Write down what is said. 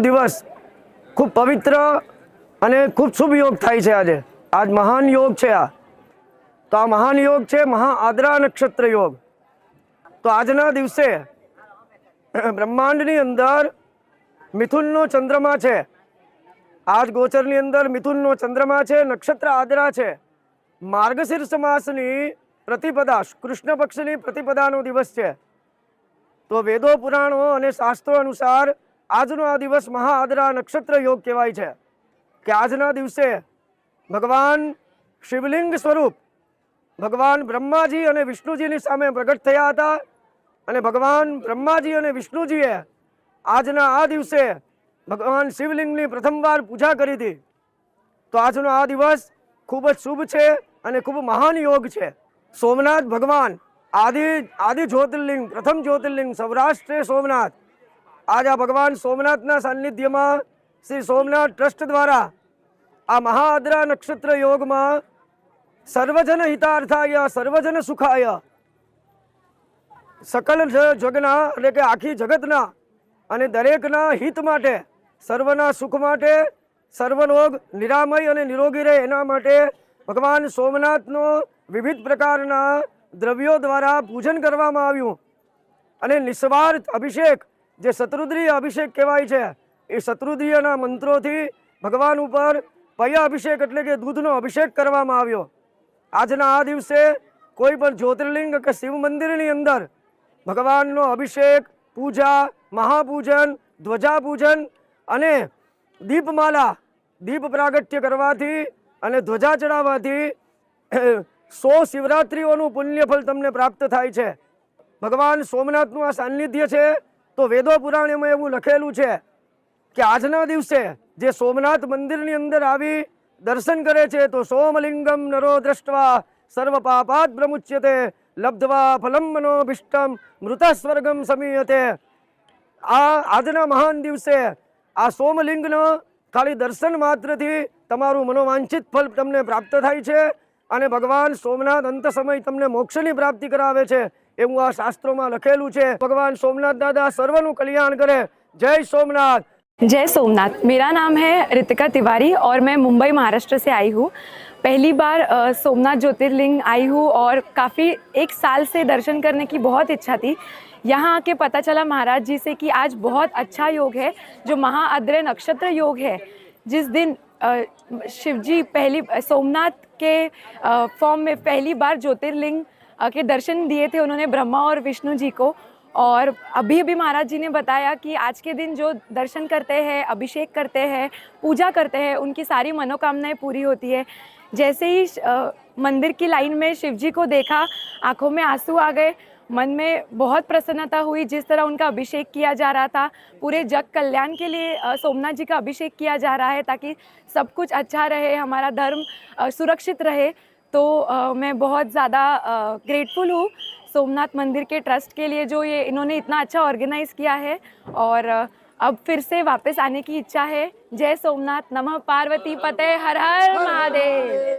દિવસ ખૂબ પવિત્ર અને ખૂબ શુભ યોગ થાય છે આજે. આજ મહાન યોગ છે આ. તો આ મહાન યોગ છે મહા આદ્રા નક્ષત્ર યોગ. તો આજના દિવસે બ્રહ્માંડની અંદર મિથુનનો ચંદ્રમા છે. આજ ગોચરની અંદર મિથુનનો ચંદ્રમા છે, નક્ષત્ર આદરા છે. માર્ગશીર્ષ માસની પ્રતિપદા, કૃષ્ણ પક્ષની પ્રતિપદાનો દિવસ છે. તો વેદો પુરાણો અને શાસ્ત્રો અનુસાર આજનો આ દિવસ મહાઆદરા નક્ષત્ર યોગ કહેવાય છે કે આજના દિવસે ભગવાન શિવલિંગ સ્વરૂપ ભગવાન બ્રહ્માજી અને વિષ્ણુજીની સામે પ્રગટ થયા હતા અને ભગવાન બ્રહ્માજી અને વિષ્ણુજીએ આજના આ દિવસે ભગવાન શિવલિંગની પ્રથમવાર પૂજા કરી હતી. તો આજનો આ દિવસ ખૂબ જ શુભ છે અને ખૂબ મહાન યોગ છે. સોમનાથ ભગવાન આદિ આદિ જ્યોતિર્લિંગ, પ્રથમ જ્યોતિર્લિંગ સૌરાષ્ટ્રે સોમનાથ આજ આ ભગવાન સોમનાથના સાનિધ્યમાં શ્રી સોમનાથ ટ્રસ્ટ દ્વારા આ મહાઅદ્રા નક્ષત્ર યોગમાં સર્વજન હિતાર્થાય, સર્વજન સુખાય. સકલ જગના એટલે કે આખી જગતના અને દરેકના હિત માટે, સર્વના સુખ માટે સર્વરોગ નિરામય અને નિરોગી રહે એના માટે ભગવાન સોમનાથનો વિવિધ પ્રકારના દ્રવ્યો દ્વારા પૂજન કરવામાં આવ્યું. અને નિસ્વાર્થ અભિષેક જે શત્રુદ્રીય અભિષેક કહેવાય છે, એ શત્રુદ્રીયના મંત્રોથી ભગવાન ઉપર પૈયા અભિષેક એટલે કે દૂધનો અભિષેક કરવામાં આવ્યો. આજના આ દિવસે કોઈ પણ જ્યોતિર્લિંગ કે શિવ મંદિરની અંદર ભગવાનનો અભિષેક, પૂજા, મહાપૂજન, ધ્વજાપૂજન અને દીપમાલા, દીપ પ્રાગટ્ય કરવાથી અને ધ્વજા ચડાવવાથી સો શિવરાત્રિઓનું પુણ્યફળ તમને પ્રાપ્ત થાય છે. ભગવાન સોમનાથનું આ સાનિધ્ય છે તો વેદો પુરાણમાં એવું લખેલું છે કે આજના દિવસે જે સોમનાથ મંદિરની અંદર આવી દર્શન કરે છે, તો સોમલિંગમ નરો દ્રષ્ટવા સર્વ પાપાત પ્રમુચ્યતે, લબ્ધવા ફલમ મનોભિષ્ટમ મૃત સ્વર્ગમ સમીયતે. આ આજના મહાન દિવસે આ સોમલિંગનો ખાલી દર્શન માત્રથી તમારું મનોવાંછિત ફલ તમને પ્રાપ્ત થાય છે અને ભગવાન સોમનાથ અંત સમય તમને મોક્ષની પ્રાપ્તિ કરાવે છે. એવું આ શાસ્ત્રોમાં લખેલું છે ભગવાન સોમનાથ દાદા સર્વનું કલ્યાણ કરે જય સોમનાથ जय सोमनाथ मेरा नाम है रितिका तिवारी और मैं मुंबई महाराष्ट्र से आई हूँ पहली बार अ, सोमनाथ ज्योतिर्लिंग आई हूँ और काफ़ी एक साल से दर्शन करने की बहुत इच्छा थी यहाँ आके पता चला महाराज जी से कि आज बहुत अच्छा योग है जो महाअद्रय नक्षत्र योग है जिस दिन अ, शिव जी पहली सोमनाथ के अ, फॉर्म में पहली बार ज्योतिर्लिंग अ, के दर्शन दिए थे उन्होंने ब्रह्मा और विष्णु जी को। और अभी अभी महाराज जी ने बताया कि आज के दिन जो दर्शन करते हैं, अभिषेक करते हैं, पूजा करते हैं, उनकी सारी मनोकामनाएँ पूरी होती है। जैसे ही मंदिर की लाइन में शिव जी को देखा, आँखों में आँसू आ गए, मन में बहुत प्रसन्नता हुई, जिस तरह उनका अभिषेक किया जा रहा था। पूरे जग कल्याण के लिए सोमनाथ जी का अभिषेक किया जा रहा है, ताकि सब कुछ अच्छा रहे, हमारा धर्म सुरक्षित रहे। तो आ, मैं बहुत ज़्यादा ग्रेटफुल हूँ सोमनाथ मंदिर के ट्रस्ट के लिए जो ये इन्होंने इतना अच्छा ऑर्गेनाइज किया है और अब फिर से वापस आने की इच्छा है। जय सोमनाथ नमः पार्वती पते हर हर महादेव।